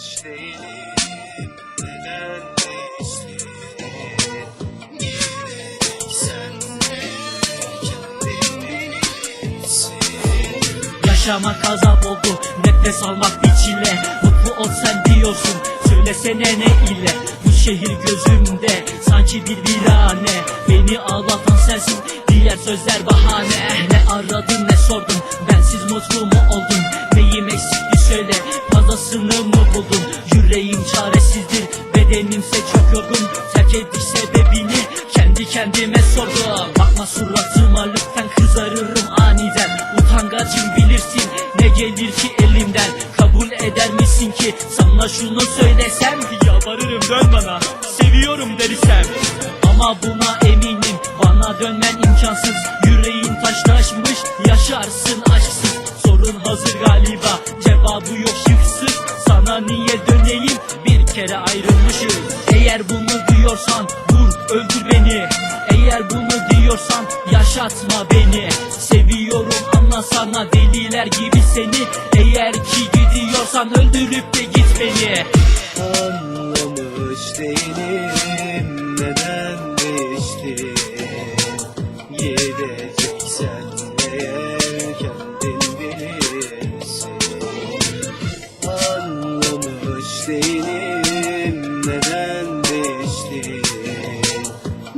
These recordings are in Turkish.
Anlamış değilim neden Yaşamak azap oldu Nefes almak bir çile Mutlu ol sen diyorsun Söylesene ne ile? Bu şehir gözümde Sanki bir virane. Beni ağlatan sensin Diğer sözler bahane. Ne aradın ne sordun Bensiz mutlu mu oldun? Neyim eksikti söyle Fazlasını mı buldun Yüreğim çaresizdir. Bedenimse çok yorgun. Terk ediş sebebini Kendi kendime sordum. Bakma suratıma lütfen kızarırım aniden. Utangacım bilirsin. Ne gelir ki elimden? Kabul eder misin ki sana şunu söylesem? Yalvarırım dön bana. Seviyorum dersem Ama buna eminim. Bana dönmen imkansız. Yüreğin taşlaşmış. Yaşarsın aşksız. Sorun hazır galiba cevabı yok şıksız. Sana niye döneyim? Bir kere ayrılmışız Eğer bunu diyorsan vur öldür beni. Eğer bunu diyorsan yaşatma beni. Seviyorum anlasana deliler gibi seni. Eğer ki gidiyorsan öldürüp de git beni. Anlamış değilim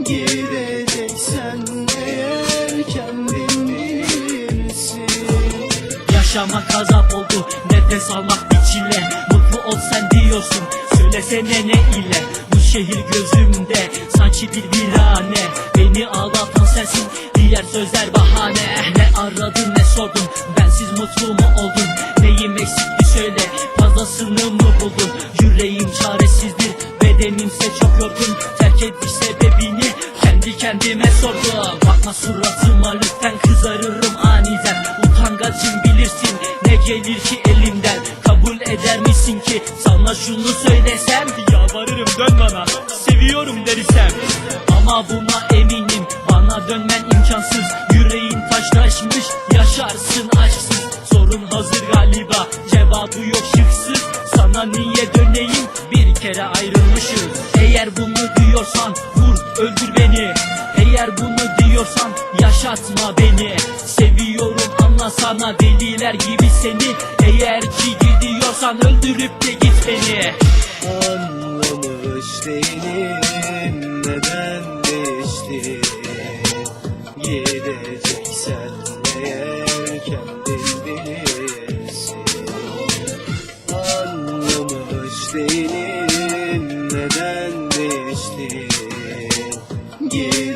Gideceksen eğer kendin bilirsin. Yaşamak azap oldu Nefes almak bir çile Mutlu ol sen diyorsun Söylesene ne ile? Bu şehir gözümde Sanki bir virane. Beni ağlatan sensin Diğer sözler bahane. Ne aradın ne sordun? Bensiz mutlu mu oldun? Neyim eksikti söyle Fazlasını mı buldun? Yüreğim çaresizdir Bedenimse çok yorgun Terk ediş sebebini Kendi kendime sordum. Bakma suratıma lütfen kızarırım aniden. Utangacım bilirsin ne gelir ki elimden? Kabul eder misin ki sana şunu söylesem? Yalvarırım dön bana. Seviyorum dersem Ama buna eminim bana dönmen imkansız. Yüreğin taşlaşmış yaşarsın aşksız. Sorun hazır galiba cevabı yok şıksız. Sana niye döneyim bir kere ayrılmışız Eğer bunu diyorsan vur öldür beni. Eğer bunu diyorsan yaşatma beni. Seviyorum anlasana deliler gibi seni. Eğer ki gidiyorsan öldürüp de git beni. Anlamış değilim neden değişti Gideceksen eğer kendin bilirsin? Anlamış değilim Still, yeah.